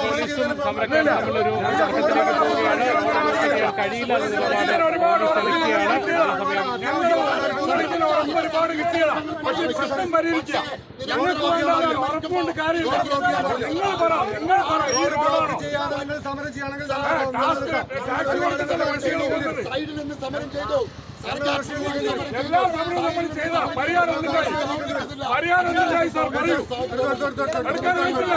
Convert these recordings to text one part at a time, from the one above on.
പോലീസും സമരക്കാരും തമ്മിലൊരു അതേസമയം ഒരുപാട് കിട്ടിയതാ പക്ഷെ പ്രശ്നം പരിഹരിക്കുക ഞങ്ങൾക്ക് വേണ്ട കാര്യമില്ല. നിങ്ങൾ പറ നിങ്ങൾ പറ. ഈ റോഡാണോ ചെയ്യാതെ നിങ്ങൾ സമരം ചെയ്യണമെങ്കിൽ ടാക്സ് കൊടുക്കുന്ന വണ്ടികൾ പോകുന്നത് സൈഡിൽ നിന്ന് സമരം ചെയ്തു. എല്ലാ സമരവും നമ്മൾ ചെയ്ത. പരിഹാരം എന്തുണ്ടായി പരിഹാരം എന്തുണ്ടായി സാർ. പറയൂ എടുക്കാൻ പറ്റില്ല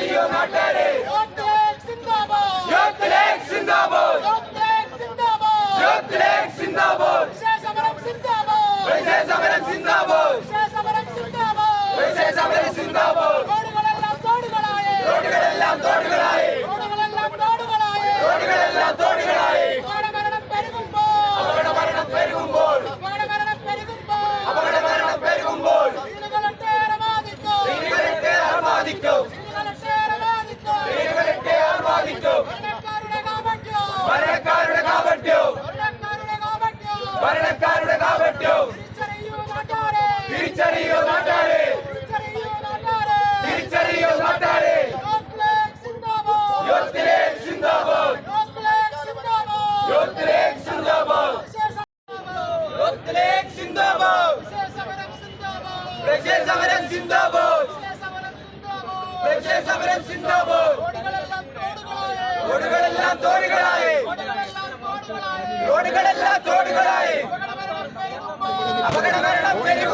തിരിച്ചറിയോ നാട്ടാരെ യൂത്ത് ലീഗ് സിന്ദാബാദ് യൂത്ത് ലീഗ് സിന്ദാബാദ് വൈദ്യ സമരം സിന്ദാബാദ് വൈദ്യ തിരിച്ചറിയോ നാട്ടാരെ? തിരിച്ചറിയോ നാട്ടാരെ? സമരം സിന്ദാബാദ്. പ്രജയ സമരം സിന്ദാബാദ്. റോഡുകളെല്ലാം തോടുകളായി. റോഡുകളെല്ലാം തോടുകളായി. അപകട മരണം പെരുകുമ്പോൾ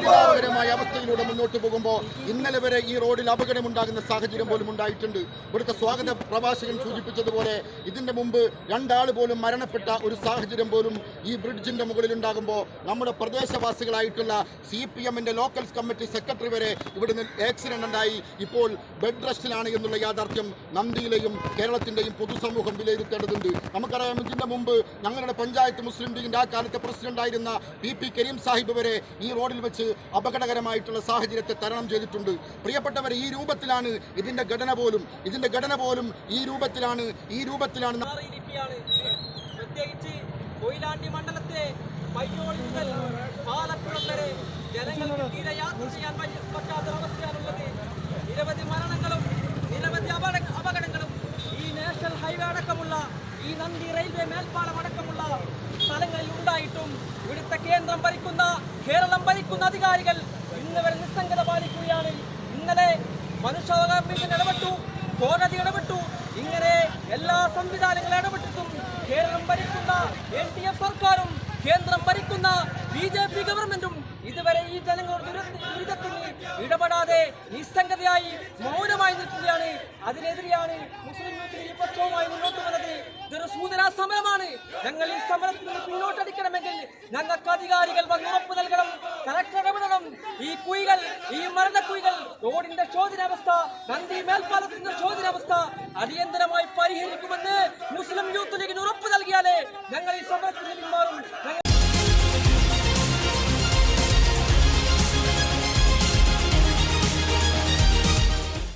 പരിതാപകരമായ അവസ്ഥയിലൂടെ മുന്നോട്ട് പോകുമ്പോൾ ഇന്നലെ വരെ ഈ റോഡിൽ അപകടമുണ്ടാകുന്ന സാഹചര്യം പോലും ഉണ്ടായിട്ടുണ്ട്. ഇവിടുത്തെ സ്വാഗത പ്രഭാഷകൻ സൂചിപ്പിച്ചതുപോലെ ഇതിന്റെ മുമ്പ് രണ്ടാൾ പോലും മരണപ്പെട്ട ഒരു സാഹചര്യം പോലും ഈ ബ്രിഡ്ജിന്റെ മുകളിൽ ഉണ്ടാകുമ്പോൾ നമ്മുടെ പ്രദേശവാസികളായിട്ടുള്ള സി പി എമ്മിന്റെ ലോക്കൽ കമ്മിറ്റി സെക്രട്ടറി വരെ ഇവിടുന്ന് ആക്സിഡന്റ് ഉണ്ടായി. ഇപ്പോൾ ബെഡ് റെസ്റ്റിലാണ് എന്നുള്ള യാഥാർത്ഥ്യം നന്ദിയിലെയും കേരളത്തിന്റെയും പൊതുസമൂഹം വിലയിരുത്തേണ്ടതുണ്ട്. നമുക്കറിയാം ഇതിന്റെ മുമ്പ് ഞങ്ങളുടെ പഞ്ചായത്ത് മുസ്ലിം ലീഗിന്റെ ആ കാലത്തെ പ്രസിഡന്റ് ആയിരുന്ന പി പി കരീം സാഹിബ് വരെ ഈ റോഡിൽ വെച്ച് അപകടകരമായിട്ടുള്ള സാഹചര്യത്തെ തരണം ചെയ്തിട്ടുണ്ട്. പ്രിയപ്പെട്ടവരെ ഈ രൂപത്തിലാണ് ഇതിന്റെ ഘടന പോലും. ഇതിന്റെ ഘടന പോലും ഈ രൂപത്തിലാണ്. ഈ രൂപത്തിലാണ് പ്രത്യേകിച്ച് കൊയിലാണ്ടി മണ്ഡലത്തിലെ പയ്യോളി മുതൽ വരെ ജനങ്ങൾക്ക് തീരെ യാത്ര ചെയ്യാൻ നിരവധി മരണങ്ങളും നിരവധി അപകട അപകടങ്ങളും ഈ നാഷണൽ ഹൈവേ അടക്കമുള്ള ഈ നന്ദി റെയിൽവേ മേൽപ്പാലം അടക്കമുള്ള സ്ഥലങ്ങളിൽ ഉണ്ടായിട്ടും ഇവിടുത്തെ കേന്ദ്രം ഭരിക്കുന്ന കേരളം ഭരിക്കുന്ന അധികാരികൾ ഇന്ന് വരെ നിസ്സംഗത പാലിക്കുകയാണ്. ഇന്നലെ മനുഷ്യാവകാശ കമ്മീഷൻ ഇടപെട്ടു കോടതി ഇടപെട്ടു. ഇങ്ങനെ എല്ലാ സംവിധാനങ്ങളും ഇടപെട്ടിട്ടും കേരളം ഭരിക്കുന്ന എൻ ഡി എഫ് സർക്കാരും കേന്ദ്രം ഭരിക്കുന്ന ബി ജെ പി ഗവൺമെന്റും ഇതുവരെ ഈ ജനങ്ങളുടെ ഇടപെടാതെ നിസ്സംഗതയായി മൗനമായി നിൽക്കുകയാണ്. അതിനെതിരെയാണ് മുസ്ലിം പക്ഷവുമായി മുന്നോട്ട് വന്നത്. ഇതൊരു സൂചനാ സമരമാണ്. ഞങ്ങൾ ഈ സമരത്തിൽ നിന്ന് പിന്നോട്ടടിക്കണമെങ്കിൽ ഞങ്ങൾക്ക് അധികാരികൾ വന്ന് ഉറപ്പ് നൽകണം ഈ കുഴികൾ ഈ മരണക്കുഴികൾ റോഡിന്റെ ശോചനാവസ്ഥ നന്ദി മേൽപ്പാലത്തിന്റെ ശോചനാവസ്ഥ അടിയന്തരമായി പരിഹരിക്കുമെന്ന്